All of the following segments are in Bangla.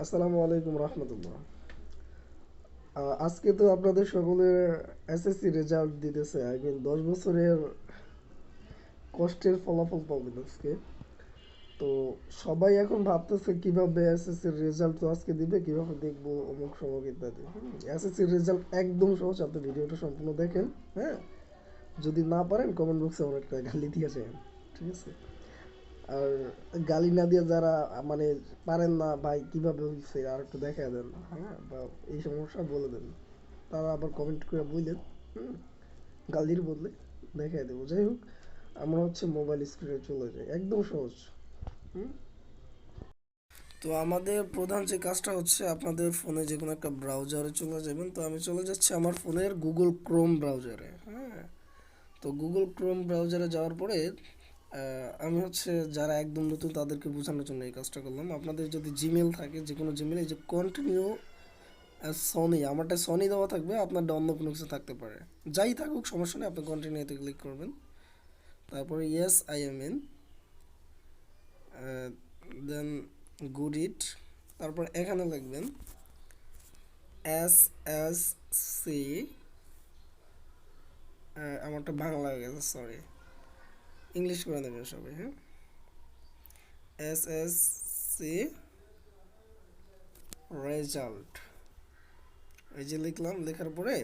আসসালামু আলাইকুম রহমতুল্লাহ। আজকে তো আপনাদের সকলের এসএসসি রেজাল্ট দিতেছে। আই দশ বছরের কষ্টের ফলাফল পাবেন আজকে। তো সবাই এখন ভাবতেছে কীভাবে এসএসসির রেজাল্ট তো আজকে দিবে, কীভাবে দেখব অমুক সমক ইত্যাদি। এসএসসির রেজাল্ট একদম সহজ, আপনি ভিডিওটা সম্পূর্ণ দেখেন হ্যাঁ? যদি না পারেন কমেন্ট বক্সে আমার একটা গালি দিয়ে যাবেন, ঠিক আছে? আর গালি না দিয়ে যারা মানে পারেন না ভাই, কীভাবে হয়েছে আর একটু দেখা দেন হ্যাঁ? বা এই সমস্যা বলে দেন। তারা আবার কমেন্ট করে বললেন হুম? গালির বদলে দেখাই দেবো। যাই হোক, আমরা হচ্ছে মোবাইল স্ক্রিনে চলে যাই। একদম সহজ তো আমাদের প্রধান যে কাজটা হচ্ছে, আপনাদের ফোনে যে কোনো একটা ব্রাউজারে চলে যাবেন। তো আমি চলে যাচ্ছি আমার ফোনের গুগল ক্রোম ব্রাউজারে হ্যাঁ? তো গুগল ক্রোম ব্রাউজারে যাওয়ার পরে আমি হচ্ছে যারা একদম নতুন তাদেরকে বোঝানোর জন্য এই কাজটা করলাম। আপনাদের যদি জিমেল থাকে, যে কোনো জিমেল এই যে কন্টিনিউ সনি আমারটা সনি দেওয়া থাকবে আপনারটা অন্য কোনো কিছু থাকতে পারে। যাই থাকুক, সমস্যা নেই, আপনি কন্টিনিউতে ক্লিক করবেন। তারপরে yes I am in then good it তারপর এখানে লিখবেন এস এস সি আমারটা বাংলা হয়ে গেছে সরি ইংলিশ করে নেবেন সবাই হ্যাঁ? এস এস সি রেজাল্ট এই যে লিখলাম, লেখার পরে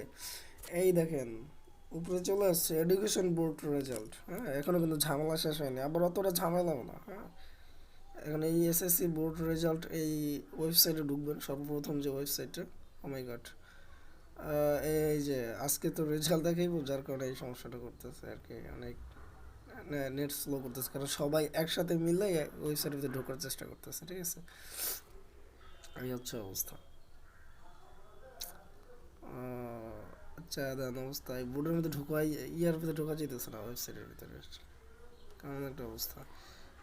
এই দেখেন, উপরে চলে আসছে এডুকেশন বোর্ড রেজাল্ট হ্যাঁ? এখনও কিন্তু ঝামেলা শেষ হয়নি, আবার অতটা ঝামেলাও না হ্যাঁ? এখন এই এসএসসি বোর্ড রেজাল্ট এই ওয়েবসাইটে ঢুকবেন, সর্বপ্রথম যে ওয়েবসাইটে ওমাই গড এই যে, আজকে তো রেজাল্ট দেখাইবো, যার কারণে এই সমস্যাটা করতেছে আর কি, অনেক নেট স্লো করতেছে, কারণ সবাই একসাথে মিলে ওয়েবসাইটের ভিতরে ঢোকার চেষ্টা করতেছে, ঠিক আছে? এই হচ্ছে অবস্থা। আচ্ছা দেন অবস্থা বোর্ডের মধ্যে ঢোকাই ইয়ার ভিতরে ঢোকা যেতেছে না ওয়েবসাইটের ভিতরে। কেমন একটা অবস্থা।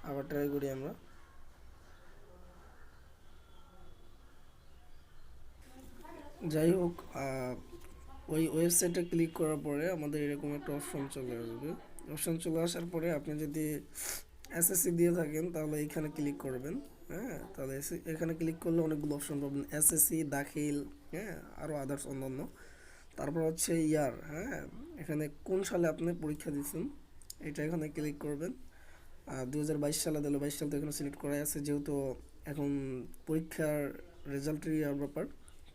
আবার ট্রাই করি আমরা। যাই হোক ওই ওয়েবসাইটে ক্লিক করার পরে আমাদের এরকম একটা অপশন চলে আসবে। অপশন চলে আসার পরে আপনি যদি এসএসসি দিয়ে থাকেন, তাহলে এখানে ক্লিক করবেন হ্যাঁ? তাহলে এখানে ক্লিক করলে অনেকগুলো অপশন পাবেন। এসএসসি দাখিল হ্যাঁ? আরও আদার্স অন্যান্য। তারপর হচ্ছে ইয়ার হ্যাঁ? এখানে কোন সালে আপনি পরীক্ষা দিচ্ছেন এটা এখানে ক্লিক করবেন। আর দু হাজার বাইশ সালে দিলে বাইশ সাল তো এখানে সিলেক্ট করা আছে, যেহেতু এখন পরীক্ষার রেজাল্টের ইয়ার ব্যাপার,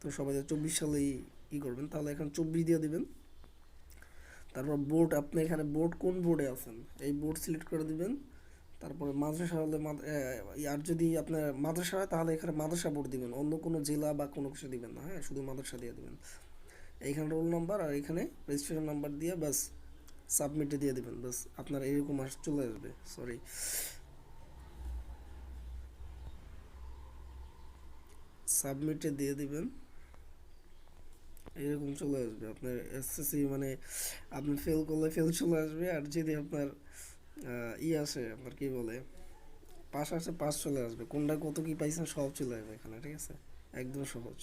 তো সবাই চব্বিশ সালেই ই করবেন, তাহলে এখন চব্বিশ দিয়ে দিবেন। তারপর বোর্ড আপনি এখানে বোর্ড কোন বোর্ডে আছেন? এই বোর্ড সিলেক্ট করে দিবেন, তারপরে মাদ্রাসা হলে আর যদি আপনার মাদ্রাসা হয়, তাহলে এখানে মাদ্রাসা বোর্ড দিবেন, অন্য কোনো জেলা বা কোনো কিছু দিবেন না হ্যাঁ? শুধু মাদ্রাসা দিয়ে দিবেন। এইখানে রোল নাম্বার আর এখানে রেজিস্ট্রেশন নাম্বার দিয়ে ব্যাস সাবমিটে দিয়ে দিবেন, ব্যাস আপনার এরকম আস, চলে আসবে সরি সাবমিটে দিয়ে দিবেন। এরকম চলে আসবে। আপনার এসএসসি মানে আপনি ফেল করলে ফেল চলে আসবে, আর যদি আপনার ই আসে, আপনার কি বলে পাশ আসে পাশ চলে আসবে। কোনটা কত কি পাইছেন সব চলে আসবে এখানে, ঠিক আছে? একদম সহজ।